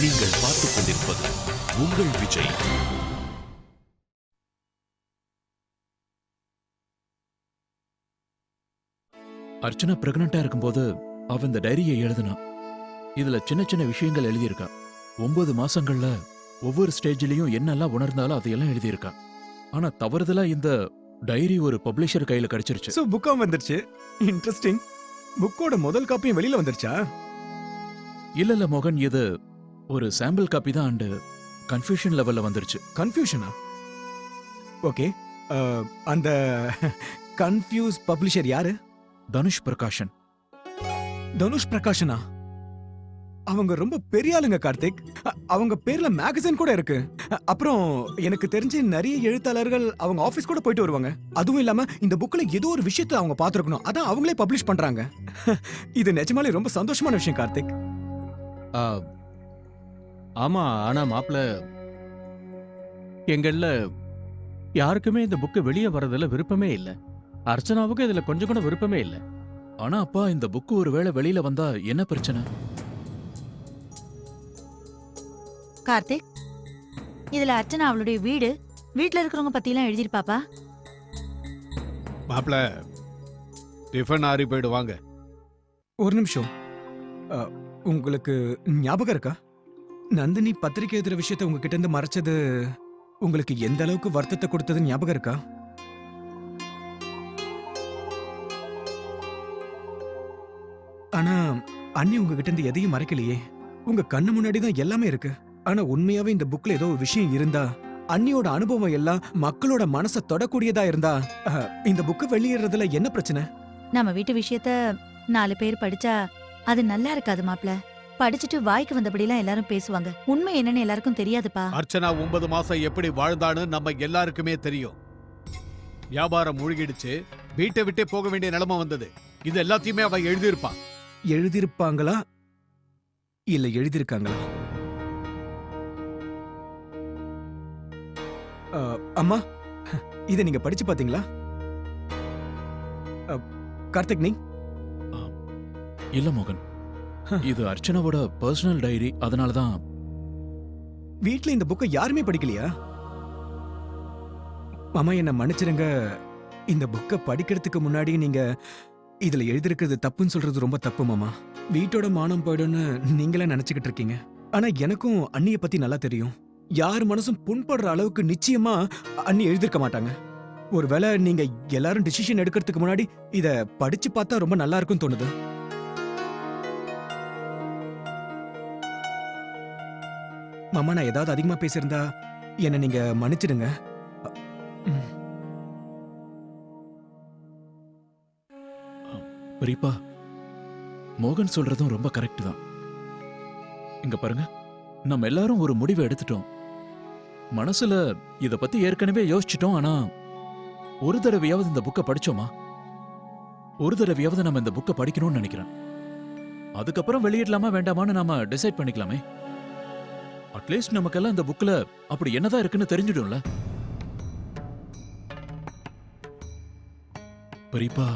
நீங்கள் பார்த்துக் கொண்டிருப்பது உங்கள் விஜய். அர்ச்சனா பிரெக்னண்டா இருக்கும்போது அவ இந்த டைரியை எழுதினா. இதுல சின்ன சின்ன விஷயங்கள் எழுதியிருக்கா. ஒன்பது மாசங்கள்ல ஒவ்வொரு ஸ்டேஜ்லயும் என்னெல்லாம் உணர்ந்தாலும் அதையெல்லாம் எழுதியிருக்கா. ஆனா தவறுதலா இந்த டைரி ஒரு பப்ளிஷர் கையில கிடைச்சிருச்சு. சோ புக்கும் வந்துருச்சு. இன்ட்ரெஸ்டிங் புக்கோட முதல் காப்பியும் வெளியில வந்துருச்சா? இல்ல இல்ல மோகன் இது ஒரு சாம்பிள் காப்பி தான் அண்டு கன்ஃபியூஷன் லெவல்ல வந்துருச்சு. கன்ஃபியூஷனா ஓகே அந்த கன்ஃபியூஸ் பப்ளிஷர் யாரு? தனுஷ் பிரகாஷன். தனுஷ் பிரகாஷனா? அவங்க ரொம்ப பெரிய ஆளுங்க கார்த்திக். அவங்க பேர்ல மேகசின் கூட இருக்கு. அப்புறம் எனக்கு தெரிஞ்சு நிறைய எழுத்தாளர்கள் அவங்க ஆபீஸ் கூட போயிட்டு வருவாங்க. அதுவும் இல்லாம இந்த புக்ல ஏதோ ஒரு விஷயத்தை அவங்க பார்த்திருக்கணும். அதான் அவங்களே பப்ளிஷ் பண்றாங்க. இது நிஜமாலே ரொம்ப சந்தோஷமான விஷயம் கார்த்திக். ஆமா ஆனா மாப்பிள்ள எங்கள்ல யாருக்குமே இந்த புக்கு வெளியே வர்றதுல விருப்பமே இல்ல. அர்ச்சனாவுக்கு இதுல கொஞ்சம் கூட விருப்பமே இல்ல. ஆனா அப்பா இந்த புக்கு ஒருவேளை வெளியில வந்தா என்ன பிரச்சனை? கார்த்திக் இதுல அர்ச்சனா அவளுடைய வீடு வீட்ல இருக்கிறவங்க பத்தி எல்லாம் எழுதிருப்பாப்பா மாப்பிள டிஃபன் ஆறி போயிடுவாங்க ஒரு நிமிஷம். அ, உங்களுக்கு ஞாபகம் இருக்கா? நந்தினி பத்திரிக்கை எழுதுற விஷயத்த உங்ககிட்ட இருந்து மறைச்சது உங்களுக்கு எந்த அளவுக்கு வருத்தத்தை கொடுத்தது ஞாபகம் இருக்கா? ஆனா அண்ணி உங்ககிட்ட இருந்து எதையும் மறைக்கலையே. உங்க கண்ணு முன்னாடி தான் எல்லாமே இருக்கு. ஆனா உண்மையாவே இந்த புக்ல ஏதோ ஒரு விஷயம் இருந்தா அண்ணியோட அனுபவம் எல்லாம் மக்களோட மனசை தொடக்கூடியதா இருந்தா அ, இந்த புக்கு வெளியிடுறதுல என்ன பிரச்சனை? நம்ம வீட்டு விஷயத்த நாலு பேர் படிச்சா அது நல்லா இருக்காது மாப்ள படிச்சுட்டு வாய்க்கு வந்தபடிலாம் எல்லாரும் பேசுவாங்க. உண்மை என்னன்னு எல்லாருக்கும் தெரியாதுப்பா. அர்ச்சனா ஒன்பது மாசம் எப்படி வாழ்ந்தான்னு நம்ம எல்லாருக்குமே தெரியும். வியாபாரம் மூழ்கிடுச்சு. வீட்டை விட்டே போக வேண்டிய நிலைமை வந்தது. இது எல்லாத்தையுமே அவ எழுதியிருப்பான் எழுதியிருப்பாங்களா? இல்ல எழுதியிருக்காங்களா? அ, அம்மா இதை நீங்க படிச்சு பாத்தீங்களா அ, கார்த்திக் நீ? இல்ல மோகன். இது அர்ச்சனாவோட பர்சனல் டைரி அதனால தான் வீட்ல இந்த புக்கை யாருமே படிக்கலையா? மாமா என்ன மன்னிச்சிருங்க. இந்த புக்கை படிக்கிறதுக்கு முன்னாடி நீங்க இதுல எழுதிருக்கிறது தப்புன்னு சொல்றது ரொம்ப தப்பு மாமா. வீட்டோட மானம் போயிடும்னு நீங்களே நினைச்சுக்கிட்டு இருக்கீங்க. ஆனா எனக்கும் அண்ணிய பத்தி நல்லா தெரியும். யார் மனசும் புண்படுற அளவுக்கு நிச்சயமா அண்ணி எழுதிருக்க மாட்டாங்க. ஒருவேளை நீங்க எல்லாரும் டிசிஷன் எடுக்கிறதுக்கு முன்னாடி இத படிச்சு பார்த்தா ரொம்ப நல்லா இருக்கும்னு தோணுது. மாமா நான் ஏதாவது அதிகமா பேசியிருந்தா என்ன நீங்க மன்னிச்சிடுங்க. ம். பெரியப்பா மோகன் சொல்றதும் ரொம்ப கரெக்ட் தான். இங்க பாருங்க நம்ம எல்லாரும் ஒரு முடிவை எடுத்துட்டோம். மனசுல இத பத்தி ஏற்கனவே யோசிச்சிட்டோம் ஆனா ஒரு தடவையாவது இந்த புக்கை படிச்சோமா? ஒரு தடவையாவது நம்ம இந்த புக்கை படிக்கணும்னு நினைக்கிறேன். அதுக்கப்புறம் வெளியிடலாமா வேண்டாமான்னு நாம டிசைட் பண்ணிக்கலாமே. அட்லீஸ்ட் நமக்கெல்லாம் இந்த புக்ல அப்படி என்னதான் இருக்குன்னு தெரிஞ்சிடும்ல. பெரியப்பா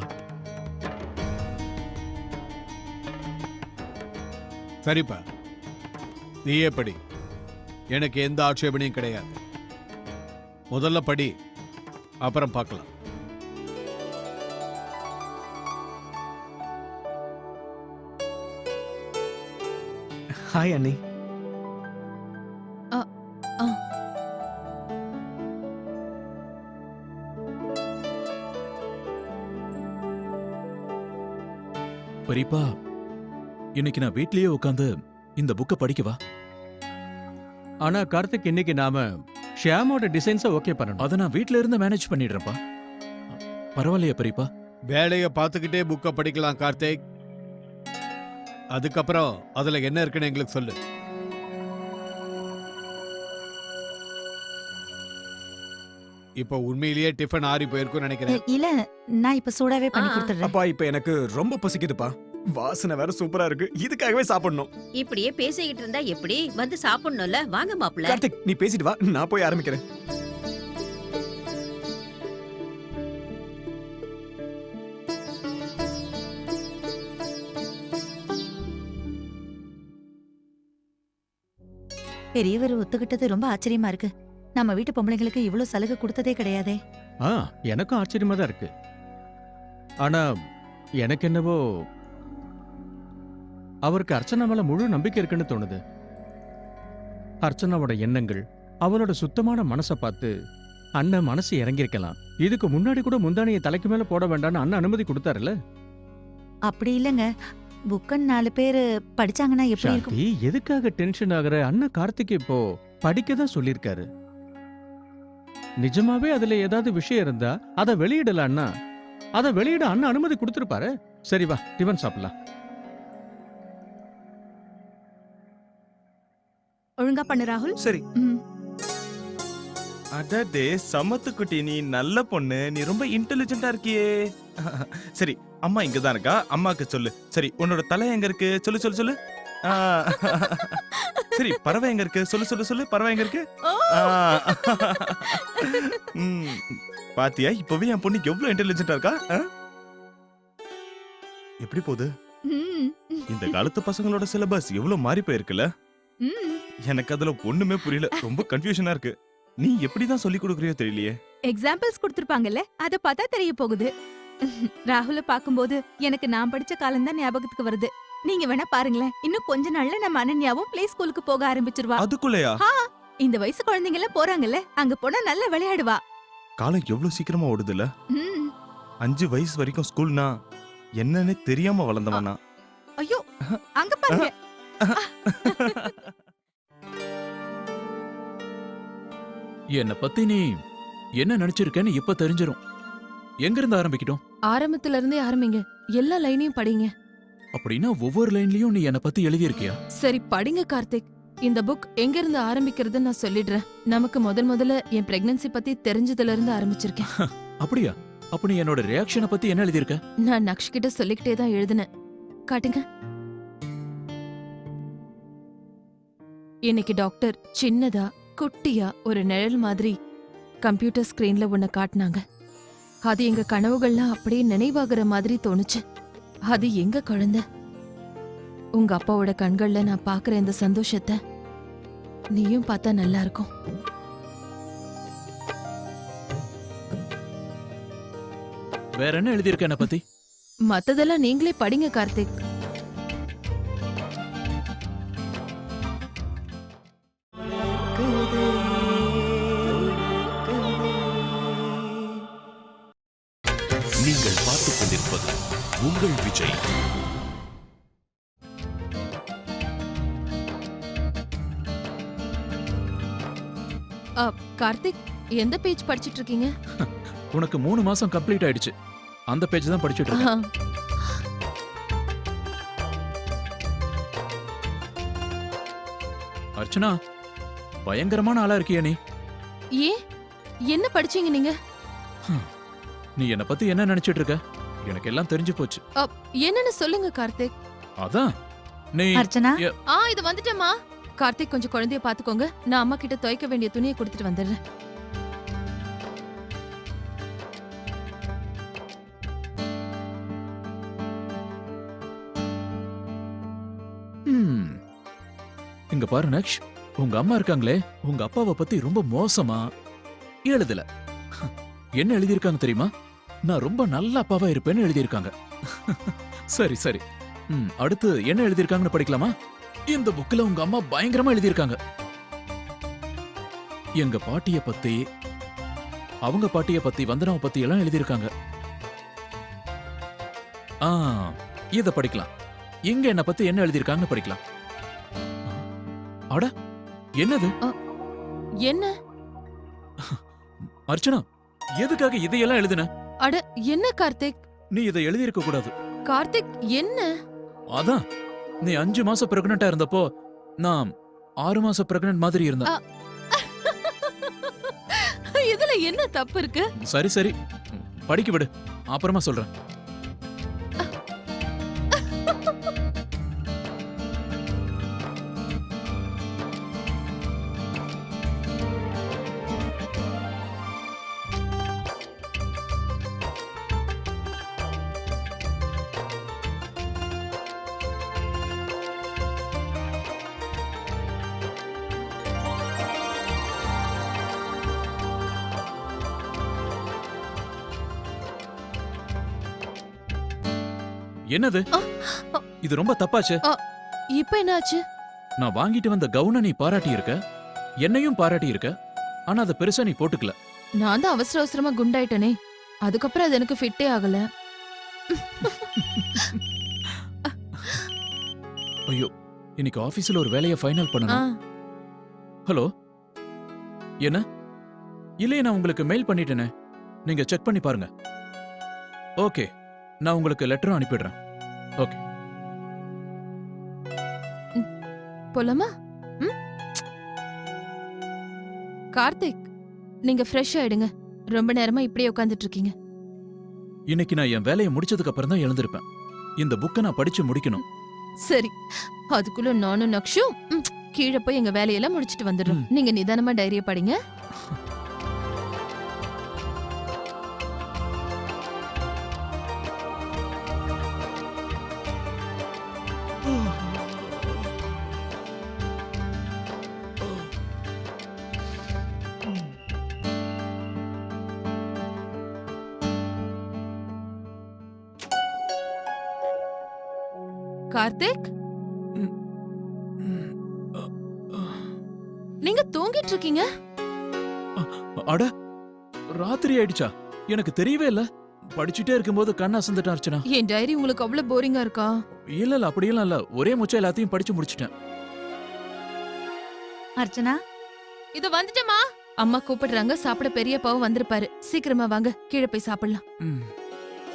சரிப்பா. நீயே படி? எனக்கு எந்த ஆட்சேபனையும் கிடையாது. முதல்ல படி அப்புறம் பார்க்கலாம். ஹாய் அண்ணி பெரியப்பா இன்னைக்கு நான் வீட்லயே உட்காந்து இந்த புக்கை படிக்கவா ஆனா கார்த்திக் இன்னைக்கு நாம ஷியாமோட டிசைன்ஸை ஓகே பண்ணணும். அதை நான் வீட்ல இருந்து மேனேஜ் பண்ணிடுறேன்ப்பா. பரவாயில்லையா பெரியப்பா வேலையை பார்த்துக்கிட்டே புக்கை படிக்கலாம் கார்த்திக். அதுக்கப்புறம் அதுல என்ன இருக்குன்னு எங்களுக்கு சொல்லு. இப்போ உண்மையிலேயே டிஃபன் ஆறி போயிருக்கும்னு நினைக்கிறேன். இல்ல நான் இப்ப சூடாவே பண்ணி ஆ, ஆ. கொடுத்துடுறேன். அப்பா இப்ப எனக்கு ரொம்ப பசிக்குதுப்பா. வாசனை வேற சூப்பரா இருக்கு. இதுக்காகவே சாப்பிடணும். இப்படியே பேசிக்கிட்டு இருந்தா எப்படி? வந்து சாப்பிடணும்ல. வாங்க மாப்பிள்ள. கார்த்திக் நீ பேசிட்டு வா. நான் போய் ஆரம்பிக்கிறேன். பெரியவர் ஒத்துக்கிட்டது ரொம்ப ஆச்சரியமா இருக்கு. நம்ம வீட்டு பொம்பளைங்களுக்கு இவ்ளோ சலுகை கொடுத்ததே கிடையாதே. ஆ எனக்கும் ஆச்சரியமா தான் இருக்கு. ஆனா எனக்கு என்னவோ அவருக்கு அர்ச்சனா மேல முழு நம்பிக்கை இருக்குன்னு தோணுது. அர்ச்சனாவோட எண்ணங்கள் அவளோட சுத்தமான மனசை பார்த்து அண்ணன் மனசு இறங்கியிருக்கலாம். இதுக்கு முன்னாடி கூட முந்தானியை தலைக்கு மேல போட வேண்டாம்னு அண்ணன் அனுமதி கொடுத்தாருல்ல? அப்படி இல்லங்க. புக்கன் நாலு பேரு படிச்சாங்கன்னா எப்படி இருக்கும்? சாந்தி எதுக்காக டென்ஷன் ஆகுற? அண்ணன் கார்த்திக் இப்போ படிக்க தான் சொல்லியிருக்காரு. நிஜமாவே அதுல ஏதாவது விஷயம் இருந்தா அதை வெளியிடல அண்ணா அதை வெளியிட அண்ணன் அனுமதி கொடுத்துருப்பாரு. சரி வா டிஃபன் சாப்பிடலாம். ஒழுங்கா பண்ணு ராகுல். சரி. ம். அடடே சமத்து குட்டி நீ நல்ல பொண்ணு. நீ ரொம்ப இன்டெலிஜென்ட்டா இருக்கியே. சரி அம்மா இங்க தான் இருக்கா? அம்மாக்கு சொல்லு. சரி உன்னோட தலை எங்க இருக்கு? சொல்லு சொல்லு சொல்லு. சரி பறவை எங்க இருக்கு? சொல்லு சொல்லு சொல்லு பறவை எங்க இருக்கு. ம், பாத்தியா இப்பவே என் பொண்ணு எவ்வளவு இன்டெலிஜென்ட்டா இருக்கா? ஆ? எப்படி போகுது? ம். இந்த காலத்து பசங்களோட சிலபஸ் எவ்வளவு மாறி போயிருக்குல்ல? ம். எனக்கு அதுல ஒண்ணுமே புரியல. ரொம்ப கன்ஃபியூஷனா இருக்கு. நீ எப்படிதான் சொல்லி கொடுக்குறியோ தெரியலையே. எக்ஸாம்பிள்ஸ் கொடுத்திருப்பாங்கல்ல அத பார்த்தா தெரிய போகுது. ராகுல பாக்கும்போது எனக்கு நான் படிச்ச காலம் தான் ஞாபகத்துக்கு வருது. நீங்க வேணா பாருங்களேன். இன்னும் கொஞ்ச நாள்ல நம்ம அனன்யாவும் பிளே ஸ்கூலுக்கு போக ஆரம்பிச்சிருவா. அதுக்குள்ளயா? இந்த வயசு குழந்தைங்க எல்லாம் போறாங்கல்ல அங்க போனா நல்லா விளையாடுவா. காலம் எவ்வளவு சீக்கிரமா ஓடுதுல்ல? ம். அஞ்சு வயசு வரைக்கும் ஸ்கூல்னா என்னன்னு தெரியாம வளர்ந்தவனா? ஐயோ அங்க பாருங்க. என்னை பத்தி நீ என்ன நினைச்சிருக்கேன்னு இப்ப தெரிஞ்சிரும். எங்க இருந்து ஆரம்பிக்கட்டும்? ஆரம்பத்துல இருந்தே ஆரம்பிங்க. எல்லா லைனையும் படிங்க. அப்படின்னா ஒவ்வொரு லைன்லயும் நீ என்னை பத்தி எழுதியிருக்கியா? சரி படிங்க கார்த்திக். இந்த புக் எங்க இருந்து ஆரம்பிக்கிறதுன்னு நான் சொல்லிடுறேன். நமக்கு முதல் முதல்ல என் பிரெக்னன்சி பத்தி தெரிஞ்சதுல இருந்து ஆரம்பிச்சிருக்கேன். அப்படியா? அப்ப நீ என்னோட ரியாக்ஷனை பத்தி என்ன எழுதியிருக்க? நான் நக்ஷ் கிட்ட சொல்லிக்கிட்டே தான் எழுதினேன். காட்டுங்க. இன்னைக்கு டாக்டர் சின்னதா குட்டியா ஒரு நிழல் மாதிரி கம்ப்யூட்டர் ஸ்கிரீன்ல உன்னை காட்டினாங்க. அது எங்க கனவுகள்லாம் அப்படியே நினைவாகிற மாதிரி தோணுச்சு. அது எங்க குழந்தை உங்க அப்பாவோட கண்கள்ல நான் பாக்குற இந்த சந்தோஷத்தை நீயும் பார்த்தா நல்லா இருக்கும். வேற என்ன எழுதியிருக்க என்னை பத்தி? மத்ததெல்லாம் நீங்களே படிங்க கார்த்திக். கார்த்திக் எந்த பேஜ் படிச்சிட்டு இருக்கீங்க உனக்கு மூணு மாசம் கம்ப்ளீட் ஆயிடுச்சு. அந்த பேஜ் தான் படிச்சுட்டு இருக்கேன். அர்ச்சனா பயங்கரமான ஆளா இருக்கியா நீ? ஏன் என்ன படிச்சீங்க நீங்க? நீ என்னை பத்தி என்ன நினைச்சிட்டு இருக்க எனக்கு எல்லாம் தெரிஞ்சு போச்சு. என்னன்னு சொல்லுங்க கார்த்திக். அதான் நீ அர்ச்சனா? ஆ இது வந்துட்டேமா கார்த்திக் கொஞ்சம் குழந்தைய பாத்துக்கோங்க. நான் அம்மா கிட்ட துவைக்க வேண்டிய துணியை கொடுத்துட்டு வந்துடுறேன். இங்க பாரு நக்ஷ் உங்க அம்மா இருக்காங்களே உங்க அப்பாவை பத்தி ரொம்ப மோசமா எழுதல. என்ன எழுதியிருக்காங்க தெரியுமா? நான் ரொம்ப நல்ல அப்பாவா இருப்பேன்னு எழுதியிருக்காங்க. சரி சரி. ம், அடுத்து என்ன எழுதியிருக்காங்கன்னு படிக்கலாமா? இந்த புக்ல உங்க அம்மா பயங்கரமா எழுதியிருக்காங்க. எங்க பாட்டிய பத்தி அவங்க பாட்டிய பத்தி வந்தனாவை பத்தி எல்லாம் எழுதியிருக்காங்க. ஆ இத படிக்கலாம். இங்க என்ன பத்தி என்ன எழுதியிருக்காங்கன்னு படிக்கலாம். அட என்னது? என்ன? அர்ச்சனா எதுக்காக இதையெல்லாம் எழுதுன? அட என்ன கார்த்திக்? நீ இதை எழுதியிருக்க கூடாது. கார்த்திக் என்ன? அதான். நீ அஞ்சு மாசம் பிரெக்னண்டா இருந்தப்போ நான் ஆறு மாசம் பிரெக்னன்ட் மாதிரி இருந்தேன். இதுல என்ன தப்பு இருக்கு? சரி சரி. படிக்க விடு. அப்புறமா சொல்றேன். என்னது. இது ரொம்ப தப்பாச்சு. இப்ப என்னாச்சு? நான் வாங்கிட்டு வந்த கவுனை நீ பாராட்டி இருக்க என்னையும் பாராட்டி இருக்க ஆனா அதை பெருசா நீ போட்டுக்கல. நான் தான் அவசர அவசரமா குண்டாயிட்டனே. அதுக்கப்புறம் அது எனக்கு ஃபிட்டே ஆகல. ஐயோ இன்னைக்கு ஆபீஸ்ல ஒரு வேலையை ஃபைனல் பண்ணணும். ஹலோ? என்ன? இல்லையே நான் உங்களுக்கு மெயில் பண்ணிட்டேனே. நீங்க செக் பண்ணி பாருங்க. ஓகே. நான் உங்களுக்கு லெட்டரும் அனுப்பிடுறேன். போலாமா? ம்? கார்த்திக் நீங்க ஃப்ரெஷ் ஆயிடுங்க. ரொம்ப நேரமா இப்படியே உட்கார்ந்துட்டு இருக்கீங்க இன்னைக்கு நான் என் வேலையை முடிச்சதுக்கு அப்புறம் தான் எழுந்திருப்பேன். இந்த புக்கை நான் படிச்சு முடிக்கணும். சரி. அதுக்குள்ள நானும் நக்ஷும் கீழே போய் எங்க வேலையெல்லாம் முடிச்சிட்டு வந்துடுறோம். நீங்க நிதானமா டைரிய படிங்க. கார்த்திக்? நீங்க தூங்கிட்டு இருக்கீங்க அட ராத்திரி ஆயிடுச்சா? எனக்கு தெரியவே இல்ல. படிச்சுட்டே இருக்கும்போது கண் அசந்துட்டேன் அர்ச்சனா. என் டைரி உங்களுக்கு அவ்வளவு போரிங்கா இருக்கா? இல்ல இல்ல அப்படியெல்லாம் இல்ல. ஒரே முச்சா எல்லாத்தையும் படிச்சு முடிச்சிட்டேன். அர்ச்சனா? இது வந்துட்டமா அம்மா கூப்பிடுறாங்க. சாப்பிட பெரியப்பாவும் வந்திருப்பாரு. சீக்கிரமா வாங்க. கீழே போய் சாப்பிடலாம்.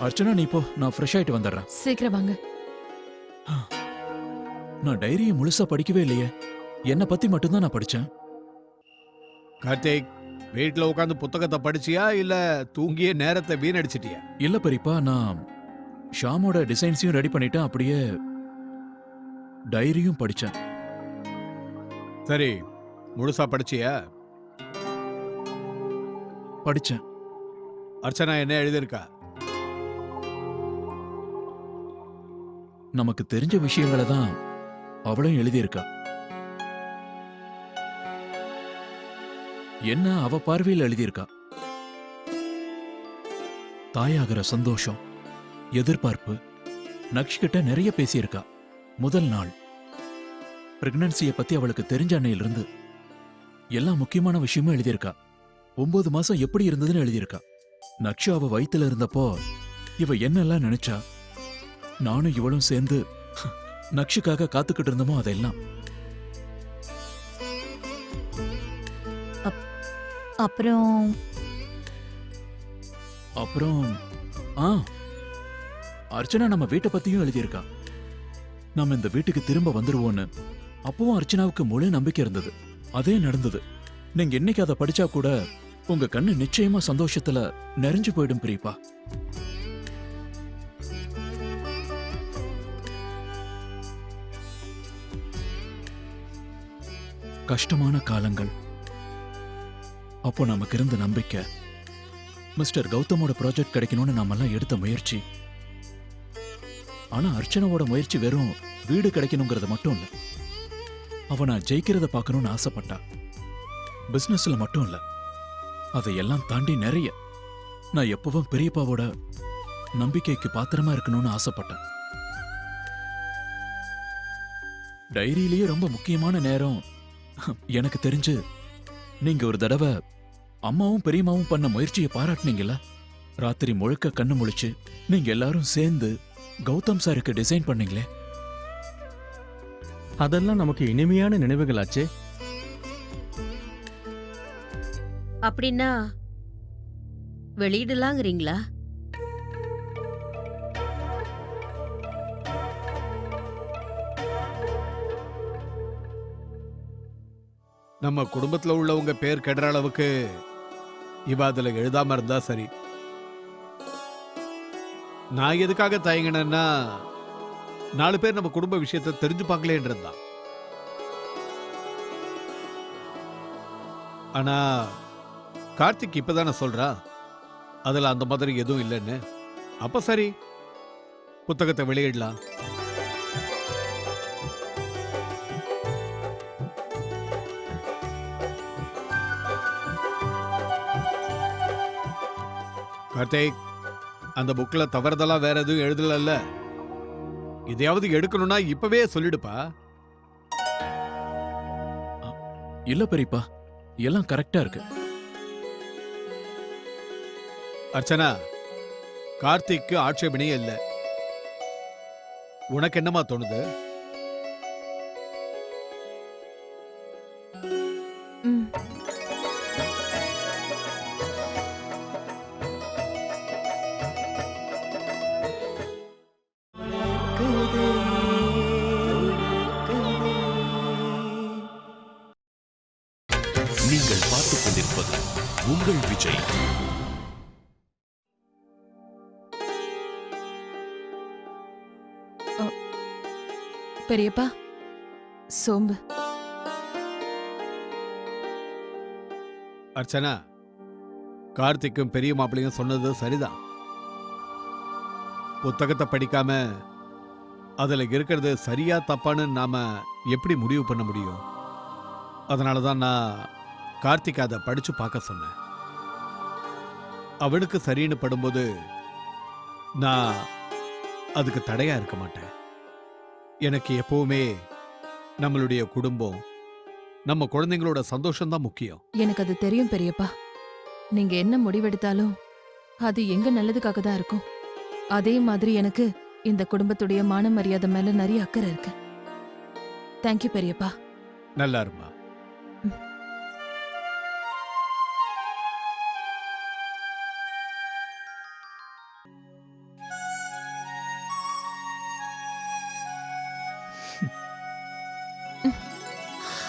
அர்ச்சனா நீ போ. நான் ஃப்ரெஷ் ஆயிட்டு வந்துடுறேன். சீக்கிரம் வாங்க. நான் டைரியை முழுசா படிக்கவே இல்லையே. என்ன பத்தி மட்டும்தான் நான் படிச்சேன். கார்த்திக் வீட்ல உட்காந்து புத்தகத்தை படிச்சியா? இல்ல தூங்கியே நேரத்தை வீணடிச்சிட்டியா? இல்ல பெரியப்பா நான் ஷாமோட டிசைன்ஸையும் ரெடி பண்ணிட்டேன். அப்படியே டைரியும் படிச்சேன். சரி முழுசா படிச்சியா? படிச்சேன். அர்ச்சனா என்ன எழுதியிருக்கா? நமக்கு தெரிஞ்ச விஷயங்களை தான் அவளும் எழுதியிருக்கா. என்ன அவ பார்வையில் எழுதியிருக்கா? தாயாகிற சந்தோஷம் எதிர்பார்ப்பு நக்ஷ்கிட்ட நிறைய பேசியிருக்கா. முதல் நாள் பிரெக்னன்சியை பத்தி அவளுக்கு தெரிஞ்ச அன்னையிலிருந்து எல்லா முக்கியமான விஷயமும் எழுதியிருக்கா. ஒன்பது மாசம் எப்படி இருந்ததுன்னு எழுதியிருக்கா. நக்ஷு அவ வயித்துல இருந்தப்போ இவ என்னெல்லாம் நினைச்சா? நானும் இவளும் சேர்ந்து நக்ஷுக்காக காத்துக்கிட்டு இருந்தோமோ அதெல்லாம். அப்புறம்? அப்புறம் ஆ அர்ச்சனா நம்ம வீட்டை பத்தியும் எழுதியிருக்கா. நம்ம இந்த வீட்டுக்கு திரும்ப வந்துருவோன்னு அப்பவும் அர்ச்சனாவுக்கு முழு நம்பிக்கை இருந்தது. அதே நடந்தது. நீங்க என்னைக்கு அதை படிச்சா கூட உங்க கண்ணு நிச்சயமா சந்தோஷத்துல நிறைஞ்சு போயிடும் பிரியப்பா. கஷ்டமான காலங்கள். அப்போ நமக்கு இருந்த நம்பிக்கை மிஸ்டர் கௌதமோட ப்ராஜெக்ட் கிடைக்கணும்னு நாமெல்லாம் எடுத்த முயற்சி. ஆனா அர்ச்சனாவோட முயற்சி வெறும் வீடு கிடைக்கணுங்கிறது மட்டும் இல்ல. அவ நான் ஜெயிக்கிறத பார்க்கணும்னு ஆசைப்பட்டா. பிசினஸ்ல மட்டும் இல்ல. அதையெல்லாம் தாண்டி நிறைய. நான் எப்பவும் பெரியப்பாவோட நம்பிக்கைக்கு பாத்திரமா இருக்கணும்னு ஆசைப்பட்டேன் டைரியிலேயே ரொம்ப முக்கியமான நேரம் எனக்கு தெரிஞ்சு நீங்க ஒரு தடவை அம்மாவும் பெரியம்மாவும் பண்ண முயற்சியை பாராட்டுனீங்கல்ல? ராத்திரி முழுக்க கண்ணு முழிச்சு நீங்க எல்லாரும் சேர்ந்து கௌதம் சாருக்கு டிசைன் பண்ணீங்களே? அதெல்லாம் நமக்கு இனிமையான நினைவுகளாச்சே. அப்படின்னா வெளியிடலாங்கிறீங்களா? நம்ம குடும்பத்துல உள்ளவங்க பேர் கெடுற அளவுக்கு இவ அதுல எழுதாம இருந்தா சரி. நான் எதுக்காக தயங்கினேன்னா நாலு பேர் நம்ம குடும்ப விஷயத்தை தெரிஞ்சுப்பாங்களேன்றதுதான். ஆனா கார்த்திக் இப்பதானே சொல்றா? அதுல அந்த மாதிரி எதுவும் இல்லைன்னு. அப்ப சரி புத்தகத்தை வெளியிடலாம். கார்த்திக் அந்த புக்ல தவறுதலா வேற எதுவும் எழுதலல்ல. இதையாவது எடுக்கணும்னா இப்பவே சொல்லிடுப்பா. இல்ல பெரியப்பா எல்லாம் கரெக்டா இருக்கு. அர்ச்சனா கார்த்திக்கு ஆட்சேபனையே இல்ல. உனக்கு என்னமா தோணுது? பெரியப்பா. சோம்பு. அர்ச்சனா கார்த்திக்கும் பெரிய மாப்பிள்ளையும் சொன்னது சரிதான். புத்தகத்தை படிக்காம அதுல இருக்கிறது சரியா தப்பான்னு நாம எப்படி முடிவு பண்ண முடியும்? அதனால தான் நான் கார்த்திக் அதை படிச்சு பார்க்க சொன்னேன். அவனுக்கு சரின்னு படும்போது நான் அதுக்கு தடையா இருக்க மாட்டேன். எனக்கு எப்பவுமே நம்மளுடைய குடும்பம் நம்ம குழந்தைங்களோட சந்தோஷம் தான் முக்கியம். எனக்கு அது தெரியும் பெரியப்பா. நீங்க என்ன முடிவெடுத்தாலும் அது எங்க நல்லதுக்காக தான் இருக்கும். அதே மாதிரி எனக்கு இந்த குடும்பத்துடைய மான மரியாதை மேல நிறைய அக்கறை இருக்கு. தேங்க்யூ பெரியப்பா. நல்லா இருமா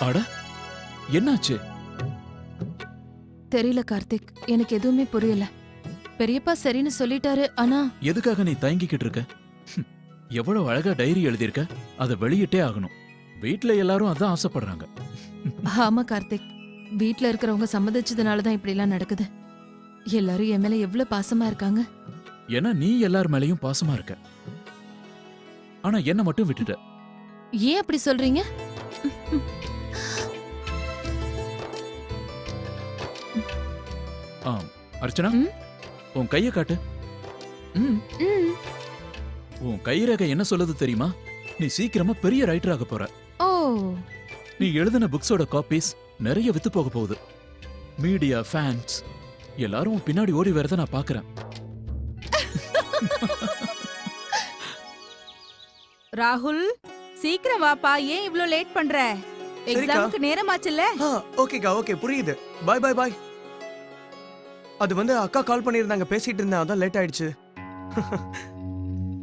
அட என்னாச்சு? தெரியல கார்த்திக். எனக்கு எதுவுமே புரியல. பெரியப்பா சரின்னு சொல்லிட்டாரு ஆனா எதுக்காக நீ தயங்கிக்கிட்டு இருக்க? ஹம், எவ்வளவு அழகா டைரி எழுதியிருக்க? அதை வெளியிட்டே ஆகணும். வீட்ல எல்லாரும் அதான் ஆசைப்படுறாங்க. ஆமா கார்த்திக். வீட்ல இருக்கிறவங்க சம்மதிச்சதுனால தான் இப்படி எல்லாம் நடக்குது. எல்லாரும் என் மேல எவ்வளவு பாசமா இருக்காங்க? ஏன்னா நீ எல்லார் மேலயும் பாசமா இருக்க. ஆனா என்ன மட்டும் விட்டுட்ட. ஏன் அப்படி சொல்றீங்க? ஆம். அர்ச்சனா ம்? உன் கைய காட்டு. ம். ம். உன் கைரேகை என்ன சொல்லுது தெரியுமா? நீ சீக்கிரமா பெரிய ரைட்டர் ஆக போற. ஓ. நீ எழுதின புக்ஸோட காப்பீஸ் நிறைய வித்து போக போகுது. மீடியா ஃபேன்ஸ் எல்லாரும் உன் பின்னாடி ஓடி வரத நான் பாக்குறேன். ராகுல் சீக்கிரம் வாப்பா. ஏன் இவ்ளோ லேட் பண்ற? எக்ஸாமுக்கு நேரமாச்சுல்ல? ஆ ஓகேக்கா ஓகே புரியுது. பாய் பாய் பாய் அது வந்து அக்கா கால் பண்ணியிருந்தாங்க பேசிட்டு இருந்தேன் அதான் லேட் ஆயிடுச்சு.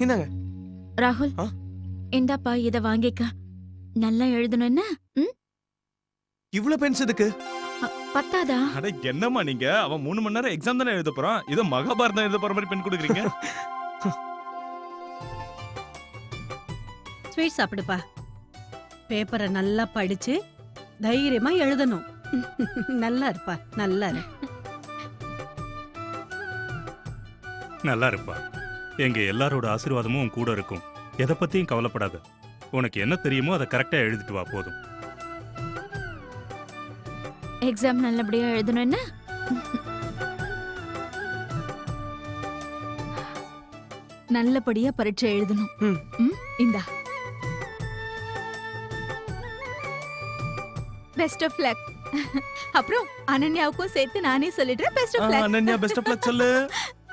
இந்தாங்க. ராகுல் ஆ? இந்தாப்பா இத வாங்கிக்க. நல்லா எழுதணும் என்ன? இவ்ளோ பென்ஸ் இதுக்கு பத்தாதா? அட என்னம்மா நீங்க? அவன் மூணு மணி நேரம் எக்ஸாம் தானே எழுத போறான்? இதோ மகாபாரதம் எழுத போற மாதிரி பெண் கொடுக்குறீங்க. ஸ்வீட் சாப்பிடுப்பா. பேப்பரை நல்லா படிச்சு தைரியமா எழுதணும். நல்லா இருப்பா நல்லா இரு. நல்லா இருப்பா எங்க எல்லாரோட ஆசீர்வாதமும் உன் கூட இருக்கும். எதை பத்தியும் கவலைப்படாத. உனக்கு என்ன தெரியுமோ அதை கரெக்டா எழுதிட்டு வா போதும். எக்ஸாம் நல்லபடியா எழுதணும் என்ன? நல்லபடியா பரீட்சை எழுதணும். ம். இந்தா. பெஸ்ட் ஆஃப் லக் அப்புறம் அனன்யாவுக்கும் சேர்த்து நானே சொல்லிடுறேன். Best of luck Ananya best of luck சொல்லு.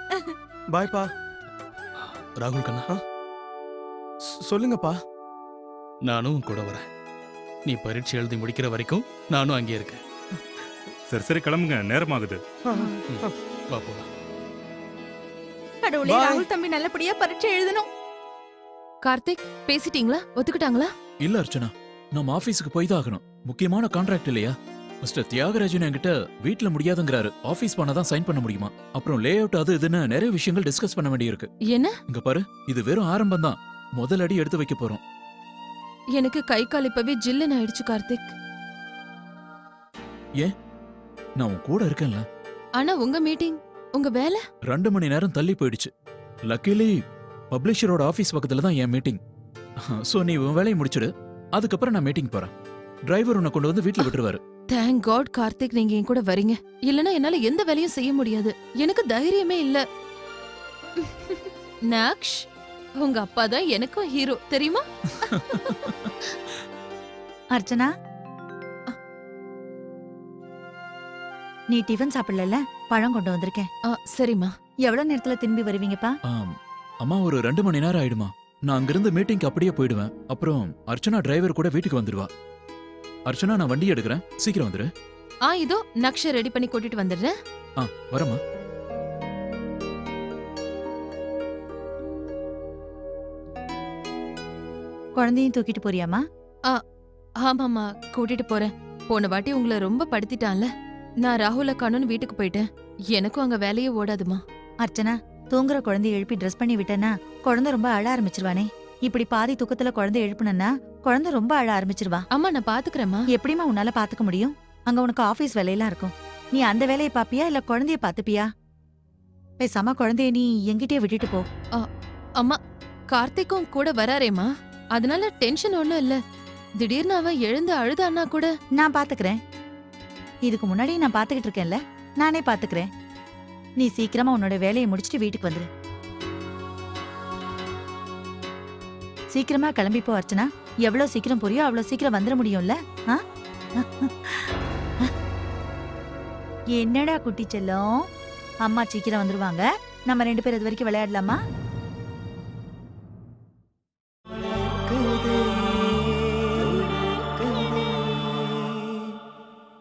பாய்ப்பா ராகுல் கண்ணா. சொல்லுங்கப்பா. நானும் உன் கூட வரேன். நீ பரீட்சை எழுதி முடிக்கிற வரைக்கும் நானும் அங்கே இருக்கேன். சரி சரி கிளம்புங்க. நேரமாகுது. வா போலாம். கடவுளே Bye. ராகுல் தம்பி நல்லபடியா பரீட்சை எழுதணும். கார்த்திக் பேசிட்டீங்களா? ஒத்துக்கிட்டாங்களா? இல்ல அர்ச்சனா. நம்ம ஆபீஸுக்கு போய் தான் ஆகணும். முக்கியமான கான்ட்ராக்ட் இல்லையா? மிஸ்டர் தியாகராஜன் என்கிட்ட வீட்ல முடியாதுங்கிறாரு. ஆபீஸ் பண்ண தான் சைன் பண்ண முடியுமா? அப்புறம் லே அவுட் அது இதுன்னு நிறைய விஷயங்கள் டிஸ்கஸ் பண்ண வேண்டியிருக்கு. என்ன? இங்க பாரு இது வெறும் ஆரம்பம் தான். முதல் அடி எடுத்து வைக்க போறோம். எனக்கு கை கால் இப்பவே ஜில்லுன்னு ஆயிடுச்சு கார்த்திக். நான் உன் கூட இருக்கேன்ல. ஆனா உங்க மீட்டிங் உங்க வேலை? ரெண்டு மணி நேரம் தள்ளி போயிடுச்சு. லக்கிலி பப்ளிஷரோட ஆபீஸ் பக்கத்துல தான் என் மீட்டிங். சோ நீ உன் வேலையை முடிச்சிடு. அதுக்கப்புறம் நான் மீட்டிங் போறேன். டிரைவர் உன்னை கொண்டு வந்து வீட்ல விட்டுருவாரு. தேங்க் காட் கார்த்திக் நீங்க என் கூட வரீங்க. இல்லனா என்னால எந்த வேலையும் செய்ய முடியாது. எனக்கு தைரியமே இல்ல. நாக்ஷ் உங்க அப்பா தான் எனக்கும் ஹீரோ தெரியுமா? அர்ச்சனா? நீ டிஃபன் சாப்பிடல பழம் கொண்டு வந்திருக்கேன். ஆ, சரிம்மா. எவ்வளவு நேரத்துல திரும்பி வருவீங்கப்பா? ஆம், அம்மா ஒரு ரெண்டு மணி நேரம் ஆயிடுமா. நான் அங்கிருந்து மீட்டிங்க்கு அப்படியே போயிடுவேன். அப்புறம் அர்ச்சனா டிரைவர் கூட வீட்டுக்கு வந்துடுவா அர்ச்சனா நான் வண்டி எடுக்கிறேன். சீக்கிரம் வந்துரு. ஆ இதோ நக்ஷ ரெடி பண்ணி கூட்டிட்டு வந்துடுறேன் ஆ வரமா குழந்தையும் தூக்கிட்டு போறியாமா ஆமாம்மா கூட்டிட்டு போறேன். போன வாட்டி உங்களை ரொம்ப படுத்திட்டான்ல. நான் ராகுல காணுன்னு வீட்டுக்கு போயிட்டேன். எனக்கும் அங்க வேலையே ஓடாதுமா அர்ச்சனா தூங்குற குழந்தைய எழுப்பி ட்ரெஸ் பண்ணி விட்டேன்னா குழந்தை ரொம்ப அழ ஆரம்பிச்சிருவானே. இப்படி பாதி தூக்கத்துல குழந்தை எழுப்புனன்னா குழந்தை ரொம்ப அழ ஆரம்பிச்சிருவா. அம்மா நான் பாத்துக்கிறேம்மா. எப்படிம்மா உன்னால பாத்துக்க முடியும்? அங்க உனக்கு ஆபீஸ் வேலையெல்லாம் இருக்கும். நீ அந்த வேலையை பாப்பியா இல்ல குழந்தைய பாத்துப்பியா? பேசாம குழந்தைய நீ எங்கிட்டயே விட்டுட்டு போ. அம்மா கார்த்திக்கும் கூட வராரேம்மா. அதனால டென்ஷன் ஒண்ணும் இல்ல. திடீர்னு அவன் எழுந்து அழுதான்னா கூட. நான் பாத்துக்கிறேன். இதுக்கு முன்னாடி நான் பாத்துக்கிட்டு இருக்கேன்ல நானே பாத்துக்கிறேன். நீ சீக்கிரமா உன்னோட வேலையை முடிச்சிட்டு வீட்டுக்கு வந்துரு. சீக்கிரமா கிளம்பி போ அர்ச்சனா. எவ்வளவு சீக்கிரம் போறியோ அவ்வளவு சீக்கிரம் வந்துட முடியும்ல? ஆ? என்னடா குட்டி செல்லம்? அம்மா சீக்கிரம் வந்துருவாங்க. நம்ம ரெண்டு பேரும் இது வரைக்கும் விளையாடலாமா?